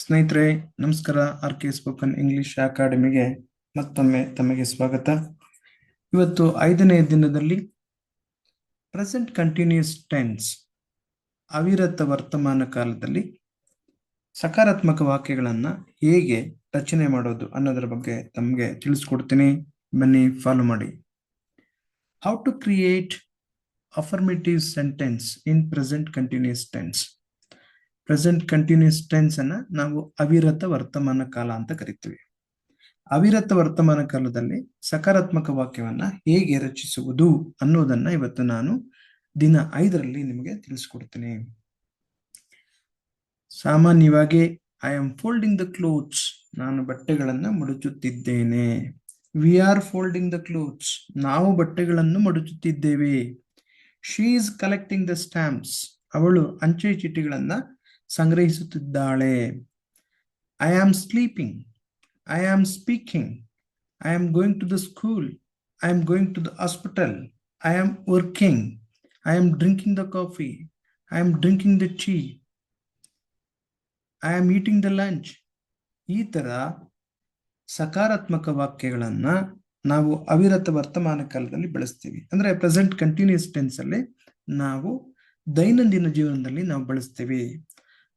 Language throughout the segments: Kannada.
ಸ್ನೇಹಿತರೆ, ನಮಸ್ಕಾರ. ಆರ್ ಕೆ ಸ್ಪೋಕನ್ ಇಂಗ್ಲಿಷ್ ಅಕಾಡೆಮಿಗೆ ಮತ್ತೊಮ್ಮೆ ತಮಗೆ ಸ್ವಾಗತ. ಇವತ್ತು ಐದನೇ ದಿನದಲ್ಲಿ ಪ್ರೆಸೆಂಟ್ ಕಂಟಿನ್ಯೂಸ್ ಟೆನ್ಸ್ ಅವಿರತ ವರ್ತಮಾನ ಕಾಲದಲ್ಲಿ ಸಕಾರಾತ್ಮಕ ವಾಕ್ಯಗಳನ್ನು ಹೇಗೆ ರಚನೆ ಮಾಡೋದು ಅನ್ನೋದರ ಬಗ್ಗೆ ತಮಗೆ ತಿಳಿಸ್ಕೊಡ್ತೀನಿ. ಬನ್ನಿ ಫಾಲೋ ಮಾಡಿ. How to create affirmative sentence in present continuous tense present continuous tense ಅನ್ನ ನಾವು ಅವಿರತ ವರ್ತಮಾನ ಕಾಲ ಅಂತ ಕರಿತೀವಿ. ಅವಿರತ ವರ್ತಮಾನ ಕಾಲದಲ್ಲಿ ಸಕಾರಾತ್ಮಕ ವಾಕ್ಯವನ್ನ ಹೇಗೆ ರಚಿಸುವುದು ಅನ್ನೋದನ್ನ ಇವತ್ತು ನಾನು ದಿನ ಐದರಲ್ಲಿ ನಿಮಗೆ ತಿಳಿಸ್ಕೊಡ್ತೀನಿ. ಸಾಮಾನ್ಯವಾಗಿ I am folding the clothes ನಾನು ಬಟ್ಟೆಗಳನ್ನ ಮಡಚುತ್ತಿದ್ದೇನೆ. We are folding the clothes ನಾವು ಬಟ್ಟೆಗಳನ್ನು ಮಡಚುತ್ತಿದ್ದೇವೆ. She is collecting the stamps ಅವಳು ಅಂಚೆ ಚೀಟಿಗಳನ್ನ ಸಂಗ್ರಹಿಸುತ್ತಿದ್ದಾಳೆ. I am sleeping I am speaking I am going to the school I am going to the hospital I am working I am drinking the coffee I am drinking the tea I am eating the lunch ಈ ಥರ ಸಕಾರಾತ್ಮಕ ವಾಕ್ಯಗಳನ್ನು ನಾವು ಅವಿರತ ವರ್ತಮಾನ ಕಾಲದಲ್ಲಿ ಬಳಸ್ತೀವಿ. ಅಂದ್ರೆ ಪ್ರೆಸೆಂಟ್ ಕಂಟಿನ್ಯೂಸ್ ಟೆನ್ಸ್ ಅಲ್ಲಿ ನಾವು ದೈನಂದಿನ ಜೀವನದಲ್ಲಿ ನಾವು ಬಳಸ್ತೀವಿ.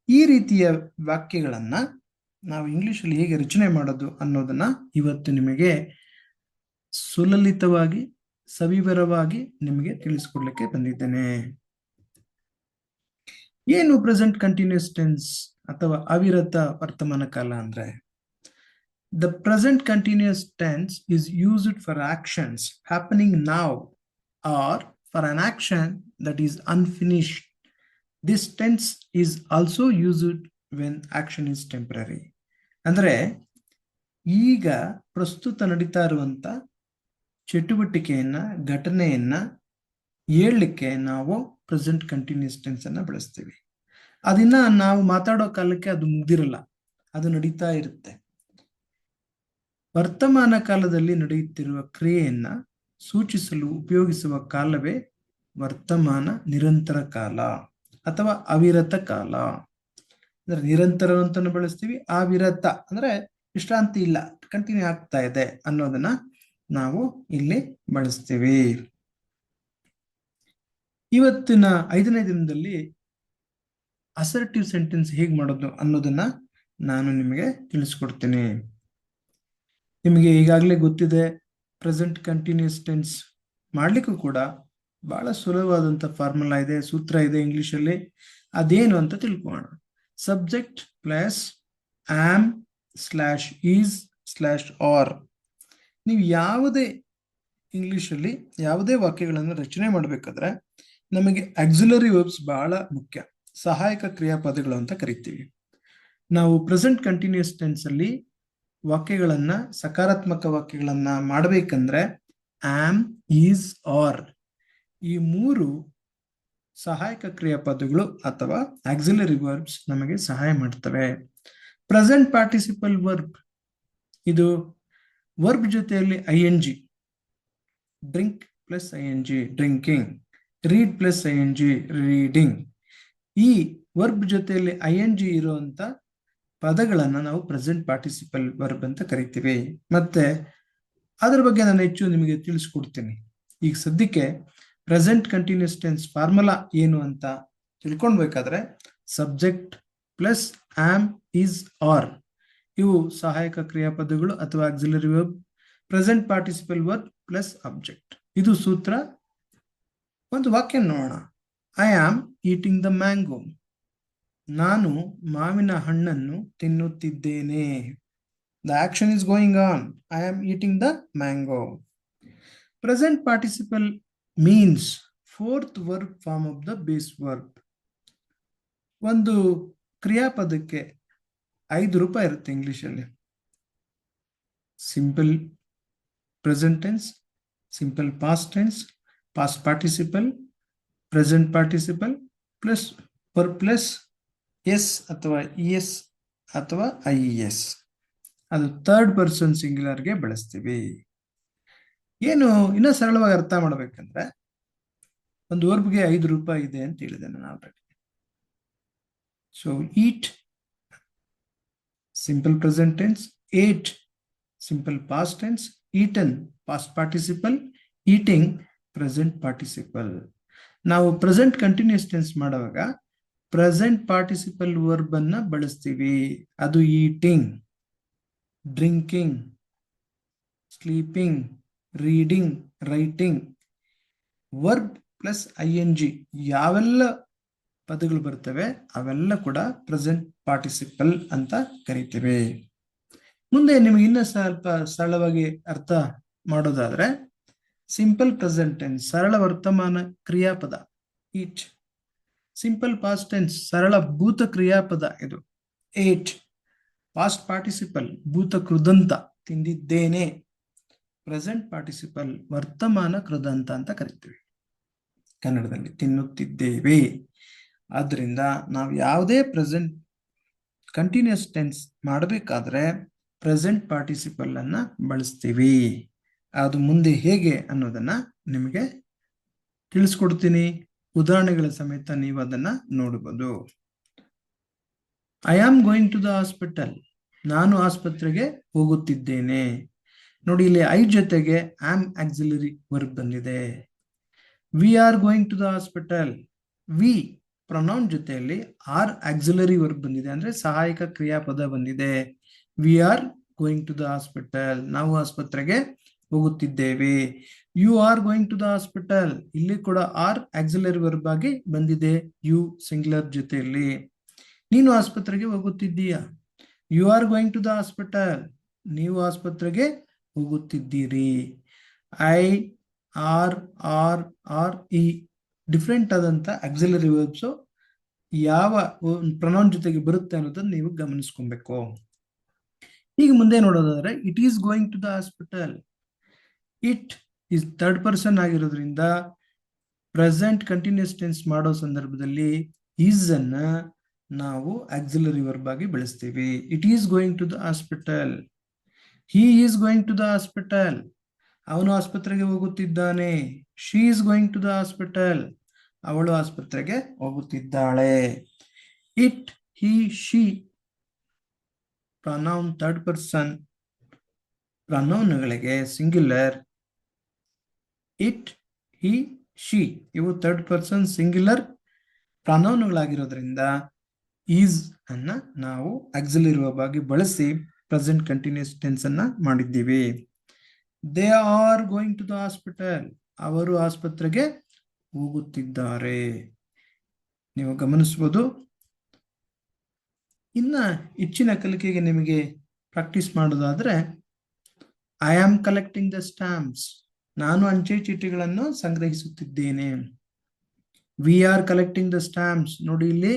ಈ ರೀತಿಯ ವಾಕ್ಯಗಳನ್ನ ನಾವು ಇಂಗ್ಲಿಷಲ್ಲಿ ಹೇಗೆ ರಚನೆ ಮಾಡೋದು ಅನ್ನೋದನ್ನ ಇವತ್ತು ನಿಮಗೆ ಸುಲಲಿತವಾಗಿ, ಸವಿವರವಾಗಿ ನಿಮಗೆ ತಿಳಿಸ್ಕೊಡ್ಲಿಕ್ಕೆ ಬಂದಿದ್ದೇನೆ. ಏನು ಪ್ರೆಸೆಂಟ್ ಕಂಟಿನ್ಯೂಸ್ ಟೆನ್ಸ್ ಅಥವಾ ಅವಿರತ ವರ್ತಮಾನ ಕಾಲ ಅಂದ್ರೆ? The present continuous tense is used for actions happening now are for an action that is unfinished this tense is also used when action is temporary ಅಂದರೆ ಈಗ ಪ್ರಸ್ತುತ ನಡೀತಾ ಇರುವಂತ ಚಟುವಟಿಕೆಯನ್ನ, ಘಟನೆಯನ್ನ ಹೇಳಲಿಕ್ಕೆ ನಾವು ಪ್ರೆಸೆಂಟ್ ಕಂಟಿನ್ಯೂಸ್ ಟೆನ್ಸ್ ಅನ್ನ ಬಳಸ್ತೀವಿ. ಅದನ್ನ ನಾವು ಮಾತಾಡೋ ಕಾಲಕ್ಕೆ ಅದು ಮುಗ್ದಿರಲ್ಲ, ಅದು ನಡೀತಾ ಇರುತ್ತೆ. ವರ್ತಮಾನ ಕಾಲದಲ್ಲಿ ನಡೆಯುತ್ತಿರುವ ಕ್ರಿಯೆಯನ್ನ ಸೂಚಿಸಲು ಉಪಯೋಗಿಸುವ ಕಾಲವೇ ವರ್ತಮಾನ ನಿರಂತರ ಕಾಲ. ಅಥವಾ ಅವಿರತ ಕಾಲ. ಅಂದ್ರೆ ನಿರಂತರ ಅಂತಾನು ಬಳಸ್ತೀವಿ, ಅವಿರತ. ಅಂದ್ರೆ ವಿಶ್ರಾಂತಿ ಇಲ್ಲ ಕಂಟಿನ್ಯೂ ಆಗ್ತಾ ಇದೆ ಅನ್ನೋದನ್ನ ನಾವು ಇಲ್ಲಿ ಬಳಸ್ತೀವಿ. ಇವತ್ತಿನ ಐದನೇ ದಿನದಲ್ಲಿ ಅಸರ್ಟಿವ್ ಸೆಂಟೆನ್ಸ್ ಹೇಗೆ ಮಾಡೋದು ಅನ್ನೋದನ್ನ ನಾನು ನಿಮಗೆ ತಿಳಿಸ್ಕೊಡ್ತೀನಿ. ನಿಮಗೆ ಈಗಾಗಲೇ ಗೊತ್ತಿದೆ ಪ್ರೆಸೆಂಟ್ ಕಂಟಿನ್ಯೂಸ್ ಟೆನ್ಸ್ ಮಾಡ್ಲಿಕ್ಕೂ ಕೂಡ ಬಹಳ ಸುಲಭವಾದಂತ ಫಾರ್ಮುಲಾ ಇದೆ, ಸೂತ್ರ ಇದೆ ಇಂಗ್ಲಿಷಲ್ಲಿ ಅದೇನು ಅಂತ ತಿಳ್ಕೊಳ್ಳೋಣ subject plus am slash is slash are ನೀವು ಯಾವುದೇ ಇಂಗ್ಲಿಷಲ್ಲಿ ಯಾವುದೇ ವಾಕ್ಯಗಳನ್ನು ರಚನೆ ಮಾಡಬೇಕಾದ್ರೆ ನಮಗೆ ಆಕ್ಸಿಲರಿ ವರ್ಬ್ಸ್ ಬಹಳ ಮುಖ್ಯ. ಸಹಾಯಕ ಕ್ರಿಯಾಪದಗಳು ಅಂತ ಕರಿತೀವಿ. ನಾವು ಪ್ರೆಸೆಂಟ್ ಕಂಟಿನ್ಯೂಸ್ ಟೆನ್ಸ್ ಅಲ್ಲಿ ವಾಕ್ಯಗಳನ್ನ, ಸಕಾರಾತ್ಮಕ ವಾಕ್ಯಗಳನ್ನ ಮಾಡಬೇಕಂದ್ರೆ ಆಮ್ ಈಸ್ ಆರ್ ಈ ಮೂರು ಸಹಾಯಕ ಕ್ರಿಯಾಪದಗಳು ಅಥವಾ ಆಕ್ಸಿಲರಿ ವರ್ಬ್ಸ್ ನಮಗೆ ಸಹಾಯ ಮಾಡ್ತವೆ. ಪ್ರೆಸೆಂಟ್ ಪಾರ್ಟಿಸಿಪಲ್ ವರ್ಬ್ ಇದು ವರ್ಬ್ ಜೊತೆಯಲ್ಲಿ I N G drink plus I N G drinking read plus I N G reading ಈ ವರ್ಬ್ ಜೊತೆಯಲ್ಲಿ ಐ ಎನ್ ಜಿ ಇರುವಂತ ಪದಗಳನ್ನು ನಾವು ಪ್ರೆಸೆಂಟ್ ಪಾರ್ಟಿಸಿಪಲ್ ವರ್ಬ್ ಅಂತ ಕರಿತೀವಿ. ಮತ್ತೆ ಅದರ ಬಗ್ಗೆ ನಾನು ಹೆಚ್ಚು ನಿಮಗೆ ತಿಳಿಸ್ಕೊಡ್ತೀನಿ. ಈಗ ಸದ್ಯಕ್ಕೆ ಪ್ರೆಸೆಂಟ್ ಕಂಟಿನ್ಯೂಸ್ ಟೆನ್ಸ್ ಫಾರ್ಮುಲಾ ಏನು ಅಂತ ತಿಳ್ಕೊಳ್ಬೇಕಾದ್ರೆ subject plus am is are ಇವು ಸಹಾಯಕ ಕ್ರಿಯಾಪದಗಳು ಅಥವಾ auxiliary verb present participle verb plus object ಇದು ಸೂತ್ರ. ಒಂದು ವಾಕ್ಯ ನೋಡೋಣ. I am eating the mango ನಾನು ಮಾವಿನ ಹಣ್ಣನ್ನು ತಿನ್ನುತ್ತಿದ್ದೇನೆ. The action is going on I am eating the mango present participle means fourth verb form of the base verb ಒಂದು ಕ್ರಿಯಾಪದಕ್ಕೆ ಐದು ರೂಪಾಯಿ ಇರುತ್ತೆ ಇಂಗ್ಲಿಷಲ್ಲಿ. Simple present tense simple past tense past participle present participle plus per plus S ಅಥವಾ ಇ ಎಸ್ ಅಥವಾ ಐ ಎಸ್ ಅದು ಥರ್ಡ್ ಪರ್ಸನ್ ಸಿಂಗ್ಯುಲರ್ಗೆ ಬಳಸ್ತೀವಿ. ಏನು ಇನ್ನ ಸರಳವಾಗಿ ಅರ್ಥ ಮಾಡ್ಬೇಕಂದ್ರೆ ಒಂದು ವರ್ಬ್ಗೆ ಐದು ರೂಪಾಯಿ ಇದೆ ಅಂತ ಹೇಳಿದೆ ನಾನು already so eat simple present tense ate simple past tense eaten past participle eating present participle ನಾವು ಪ್ರೆಸೆಂಟ್ ಕಂಟಿನ್ಯೂಸ್ ಟೆನ್ಸ್ ಮಾಡುವಾಗ ಪ್ರೆಸೆಂಟ್ ಪಾರ್ಟಿಸಿಪಲ್ ವರ್ಬ್ ಅನ್ನ ಬಳಸ್ತೀವಿ. ಅದು eating drinking sleeping reading writing verb plus I N G ಯಾವೆಲ್ಲ ಪದಗಳು ಬರ್ತವೆ ಅವೆಲ್ಲ ಕೂಡ ಪ್ರೆಸೆಂಟ್ ಪಾರ್ಟಿಸಿಪಲ್ ಅಂತ ಕರಿತೇವೆ. ಮುಂದೆ ನಿಮಗೆ ಇನ್ನ ಸ್ವಲ್ಪ ಸರಳವಾಗಿ ಅರ್ಥ ಮಾಡೋದಾದ್ರೆ ಸಿಂಪಲ್ ಪ್ರೆಸೆಂಟ್ ಟೆನ್ಸ್ ಸರಳ ವರ್ತಮಾನ ಕ್ರಿಯಾಪದ ಈಚ್ ಸಿಂಪಲ್ ಪಾಸ್ಟ್ ಟೆನ್ಸ್ ಸರಳ ಭೂತ ಕ್ರಿಯಾಪದ ಇದು ಏಟ್ ಪಾಸ್ಟ್ ಪಾರ್ಟಿಸಿಪಲ್ ಭೂತ ಕೃದಂತ, ತಿಂದಿದ್ದೇನೆ. ಪ್ರೆಸೆಂಟ್ ಪಾರ್ಟಿಸಿಪಲ್ ವರ್ತಮಾನ ಕೃದಂತ ಅಂತ ಕರಿತೀವಿ. ಕನ್ನಡದಲ್ಲಿ ತಿನ್ನುತ್ತಿದ್ದೇವೆ. ಆದ್ರಿಂದ ನಾವು ಯಾವುದೇ ಪ್ರೆಸೆಂಟ್ ಕಂಟಿನ್ಯೂಸ್ ಟೆನ್ಸ್ ಮಾಡಬೇಕಾದ್ರೆ ಪ್ರೆಸೆಂಟ್ ಪಾರ್ಟಿಸಿಪಲ್ ಅನ್ನ ಬಳಸ್ತೀವಿ. ಅದು ಮುಂದೆ ಹೇಗೆ ಅನ್ನೋದನ್ನ ನಿಮಗೆ ತಿಳಿಸ್ಕೊಡ್ತೀನಿ. ಉದಾಹರಣೆಗಳ ಸಮೇತ ನೀವು ಅದನ್ನ ನೋಡಬಹುದು I am going to the hospital ನಾನು ಆಸ್ಪತ್ರೆಗೆ ಹೋಗುತ್ತಿದ್ದೇನೆ. ನೋಡಿ, ಇಲ್ಲಿ ಐ ಜೊತೆಗೆ ಆಮ್ ಆಕ್ಸಿಲರಿ ವರ್ಬ್ ಬಂದಿದೆ. We are going to the hospital we pronoun ಜೊತೆಯಲ್ಲಿ ಆರ್ ಆಕ್ಸಿಲರಿ ವರ್ಬ್ ಬಂದಿದೆ ಅಂದ್ರೆ ಸಹಾಯಕ ಕ್ರಿಯಾಪದ ಬಂದಿದೆ. We are going to the hospital ನಾವು ಆಸ್ಪತ್ರೆಗೆ ಹೋಗುತ್ತಿದ್ದೇವೆ. You are going to the hospital ಇಲ್ಲಿ ಕೂಡ ಆರ್ ಆಕ್ಸಿಲರಿ ವರ್ಬ್ ಆಗಿ ಬಂದಿದೆ ಯು ಸಿಂಗ್ಯುಲರ್ ಜೊತೆಯಲ್ಲಿ. ನೀನು ಆಸ್ಪತ್ರೆಗೆ ಹೋಗುತ್ತಿದ್ದೀಯಾ? You are going to the hospital ನೀವು ಆಸ್ಪತ್ರೆಗೆ ಹೋಗುತ್ತಿದ್ದೀರಿ? I are are R E different ಆದಂತ ಆಕ್ಸಿಲರಿ ವರ್ಬ್ಸ್ ಯಾವ ಪ್ರೊನೌನ್ ಜೊತೆಗೆ ಬರುತ್ತೆ ಅನ್ನೋದನ್ನ ನೀವು ಗಮನಿಸ್ಕೊಬೇಕು. ಈಗ ಮುಂದೆ ನೋಡೋದಾದ್ರೆ it is going to the hospital it is third person ಆಗಿರೋದ್ರಿಂದ ಪ್ರೆಸೆಂಟ್ ಕಂಟಿನ್ಯೂಸ್ ಟೆನ್ಸ್ ಮಾಡೋ ಸಂದರ್ಭದಲ್ಲಿ ಈಸ್ ಅನ್ನ ನಾವು ಆಕ್ಸಿಲರಿ ವರ್ಬ್ ಆಗಿ ಬಳಸ್ತೀವಿ. It is going to the hospital he is going to the hospital ಅವನು ಆಸ್ಪತ್ರೆಗೆ ಹೋಗುತ್ತಿದ್ದಾನೆ. She is going to the hospital ಅವಳು ಆಸ್ಪತ್ರೆಗೆ ಹೋಗುತ್ತಿದ್ದಾಳೆ. It he she pronoun third person ಪ್ರನೌನ್ಗಳಿಗೆ singular it he she ಇವು ಥರ್ಡ್ ಪರ್ಸನ್ ಸಿಂಗ್ಯುಲರ್ ಪ್ರನೌನ್ಗಳಾಗಿರೋದ್ರಿಂದ ಈಸ್ ಅನ್ನ ನಾವು ಆಕ್ಸಿಲರಿ ವರ್ಬ್ ಆಗಿ ಬಳಸಿ ಪ್ರೆಸೆಂಟ್ ಕಂಟಿನ್ಯೂಸ್ ಟೆನ್ಸ್ ಅನ್ನ ಮಾಡಿದ್ದೀವಿ. They are going to the hospital ಅವರು ಆಸ್ಪತ್ರೆಗೆ ಹೋಗುತ್ತಿದ್ದಾರೆ. ನೀವು ಗಮನಿಸಬಹುದು. ಇನ್ನ ಹೆಚ್ಚಿನ ಕಲಿಕೆಗೆ ನಿಮಗೆ ಪ್ರಾಕ್ಟೀಸ್ ಮಾಡೋದಾದ್ರೆ I am collecting the stamps ನಾನು ಅಂಚೆ ಚೀಟಿಗಳನ್ನು ಸಂಗ್ರಹಿಸುತ್ತಿದ್ದೇನೆ. We are collecting the stamps ನೋಡಿ ಇಲ್ಲಿ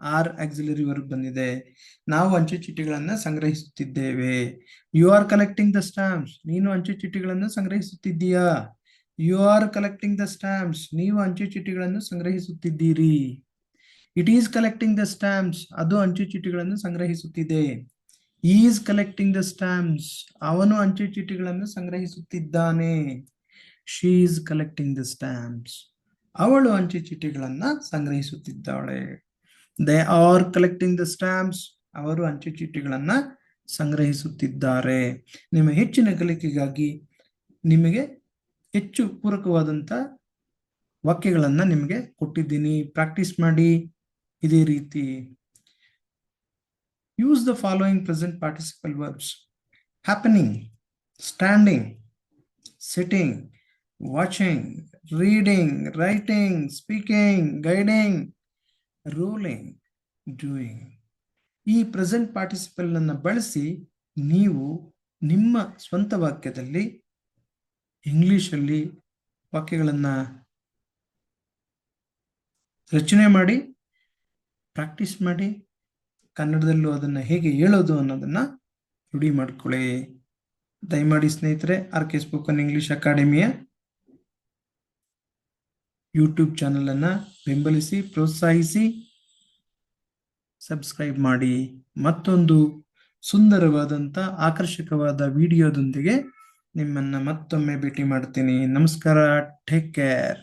ಆರ್ ಆಕ್ಸಿಲರಿ ವರ್ಬ್ ಬಂದಿದೆ. ನಾವು ಅಂಚೆ ಚೀಟಿಗಳನ್ನ ಸಂಗ್ರಹಿಸುತ್ತಿದ್ದೇವೆ. You are collecting the stamps ನೀನು ಅಂಚೆ ಚೀಟಿಗಳನ್ನು ಸಂಗ್ರಹಿಸುತ್ತಿದ್ದೀಯಾ? You are collecting the stamps ನೀವು ಅಂಚೆ ಚೀಟಿಗಳನ್ನು ಸಂಗ್ರಹಿಸುತ್ತಿದ್ದೀರಿ. It is collecting the stamps ಅದು ಅಂಚೆ ಚೀಟಿಗಳನ್ನು ಸಂಗ್ರಹಿಸುತ್ತಿದೆ. ಈಸ್ ಕಲೆಕ್ಟಿಂಗ್ ದ ಸ್ಟಾಂಪ್ಸ್ ಅವನು ಅಂಚೆ ಚೀಟಿಗಳನ್ನು ಸಂಗ್ರಹಿಸುತ್ತಿದ್ದಾನೆ. She is collecting the stamps ಅವಳು ಅಂಚೆ ಚೀಟಿಗಳನ್ನ ಸಂಗ್ರಹಿಸುತ್ತಿದ್ದಾಳೆ. They are collecting the stamps ಅವರು ಅಂಚೆ ಚೀಟಿಗಳನ್ನ ಸಂಗ್ರಹಿಸುತ್ತಿದ್ದಾರೆ. ನಿಮ್ಮ ಹೆಚ್ಚಿನ ಕಲಿಕೆಗಾಗಿ ನಿಮಗೆ ಹೆಚ್ಚು ಪೂರಕವಾದಂತ ವಾಕ್ಯಗಳನ್ನ ನಿಮಗೆ ಕೊಟ್ಟಿದ್ದೀನಿ. ಪ್ರಾಕ್ಟೀಸ್ ಮಾಡಿ. ಇದೇ ರೀತಿ. Use the following present participle verbs happening standing sitting watching reading writing speaking guiding ruling, doing. ಈ ಪ್ರೆಸೆಂಟ್ ಪಾರ್ಟಿಸಿಪಲ್ ಅನ್ನು ಬಳಸಿ ನೀವು ನಿಮ್ಮ ಸ್ವಂತ ವಾಕ್ಯದಲ್ಲಿ ಇಂಗ್ಲಿಷಲ್ಲಿ ವಾಕ್ಯಗಳನ್ನು ರಚನೆ ಮಾಡಿ, ಪ್ರಾಕ್ಟೀಸ್ ಮಾಡಿ, ಕನ್ನಡದಲ್ಲೂ ಅದನ್ನು ಹೇಗೆ ಹೇಳೋದು ಅನ್ನೋದನ್ನು ರೂಢಿ ಮಾಡ್ಕೊಳ್ಳಿ. ದಯಮಾಡಿ ಸ್ನೇಹಿತರೆ, ಆರ್ ಕೆ ಸ್ಪೋಕನ್ ಇಂಗ್ಲಿಷ್ ಅಕಾಡೆಮಿಯ ಯೂಟ್ಯೂಬ್ ಚಾನಲ್ ಅನ್ನ ಬೆಂಬಲಿಸಿ, ಪ್ರೋತ್ಸಾಹಿಸಿ ಸಬ್ಸ್ಕ್ರೈಬ್ ಮಾಡಿ. ಮತ್ತೊಂದು ಸುಂದರವಾದಂತ, ಆಕರ್ಷಕವಾದ ವಿಡಿಯೋದೊಂದಿಗೆ ನಿಮ್ಮನ್ನ ಮತ್ತೊಮ್ಮೆ ಭೇಟಿ ಮಾಡ್ತೀನಿ. ನಮಸ್ಕಾರ ಟೇಕ್ ಕೇರ್